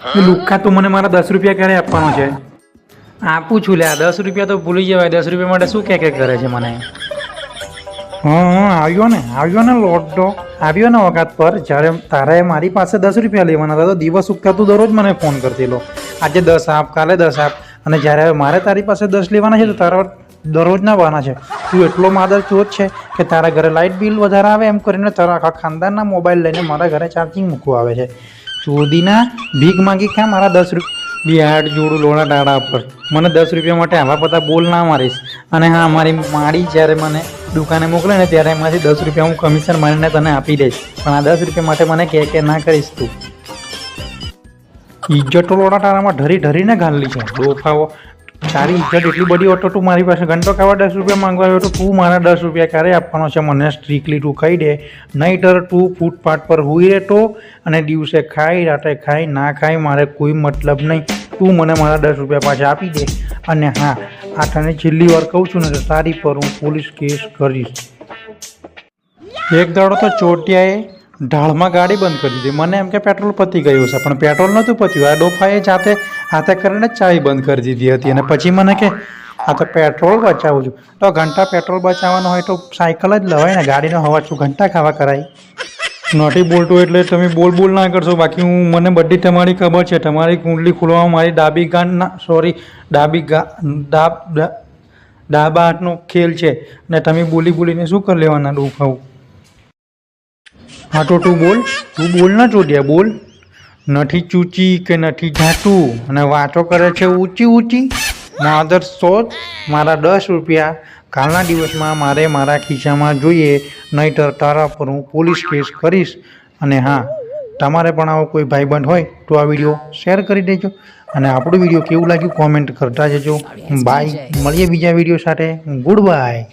લુખ્ખા તું મને મારા દસ રૂપિયા ક્યારે આપવાનો છે? આપું છું લે દસ રૂપિયા તો ભૂલી જવાય. દસ રૂપિયા માટે શું કે કે કરે છે મને? હા હા આવ્યો ને આવ્યો ને લોટો આવ્યો ને વખત પર જ્યારે તારે મારી પાસે દસ રૂપિયા લેવાના હતા તો દિવસ ઉગતા તું દરરોજ મને ફોન કરતી લો. આજે દસ આપ કાલે દસ આપ. અને જ્યારે મારે તારી પાસે દસ લેવાના છે તો તારા દરરોજના વાના છે. તું એટલો માદર ચોર છે કે તારા ઘરે લાઇટ બિલ વધારે આવે એમ કરીને તારા આખા ખાનદાનના મોબાઈલ લઈને મારા ઘરે ચાર્જિંગ મૂકવા આવે છે. ચોદીના ભીખ માંગી ખા મારા દસ રૂપિયા બિહાડ, જોડું, લોણા ટાળા પર મને દસ રૂપિયા માટે આવા બધા બોલ ના મારીશ. અને હા, મારી માડી જ્યારે મને દુકાને મોકલે ને ત્યારે એમાંથી દસ રૂપિયા હું કમિશન મારીને તને આપી દઈશ. પણ આ દસ રૂપિયા માટે મને કહે કે ના કરીશ તું. ઇજ્જતો લોડા ટાળામાં ઢરી ઢરીને ગાલી છે. ડોફાઓ તારી ઇજ્જત એટલી બધી હતો તું મારી પાસે ઘંટો ખાવા દસ રૂપિયા માંગવા આવ્યો તો તું મારા દસ રૂપિયા ક્યારે આપવાનો છે? મને સ્ટ્રિકલી તું કહી દે. નહીંતર તું ફૂટપાથ પર હુઈ રહેતો અને દિવસે ખાઈ, રાતે ખાઈ, ના ખાઈ, મારે કોઈ મતલબ નહીં. તું મને મારા દસ રૂપિયા પાછા આપી દે. અને હા, આ તને છેલ્લી વાર કહું છું ને તો તારી પર હું પોલીસ કેસ કરીશ. એક દાડો તો ચોટિયાએ ઢાળમાં ગાડી બંધ કરી દીધી. મને એમ કે પેટ્રોલ પતી ગયું છે, પણ પેટ્રોલ નહોતું પત્યું. આ ડોફાએ જાતે હાથે કરીને ચાવી બંધ કરી દીધી હતી અને પછી મને કે, આ તો પેટ્રોલ બચાવું છું. તો ઘંટા પેટ્રોલ બચાવવાનું હોય તો સાયકલ જ લવાય ને, ગાડીનો હવા છું, ઘંટા ખાવા કરાય. નોટી બોલતું એટલે તમે બોલ બોલ ના કરશો. બાકી હું, મને બધી તમારી ખબર છે. તમારી કુંડલી ખોલવામાં મારી ડાબી ગાંઠ ના સોરી ડાબી ગા, ડાબ, ડાબા હાથનો ખેલ છે. ને તમે બોલી બોલીને શું કરી લેવાના ડોફાવું હા તો તું બોલ. તું બોલ ના ચોટ્યા બોલ. નથી ચૂચી કે નથી ઝાટું અને વાતો કરે છે ઊંચી ઊંચી. માધર સોચ મારા દસ રૂપિયા. કાલના દિવસમાં મારે મારા ખિસ્સામાં જોઈએ નહીંતર તારા પર હું પોલીસ કેસ કરીશ. અને હા તમારે પણ આવો કોઈ ભાઈબંધ હોય તો આ વીડિયો શેર કરી દેજો. અને આપણું વીડિયો કેવું લાગ્યું કોમેન્ટ કરતા જજો. બાય મળીએ બીજા વીડિયો સાથે. Good bye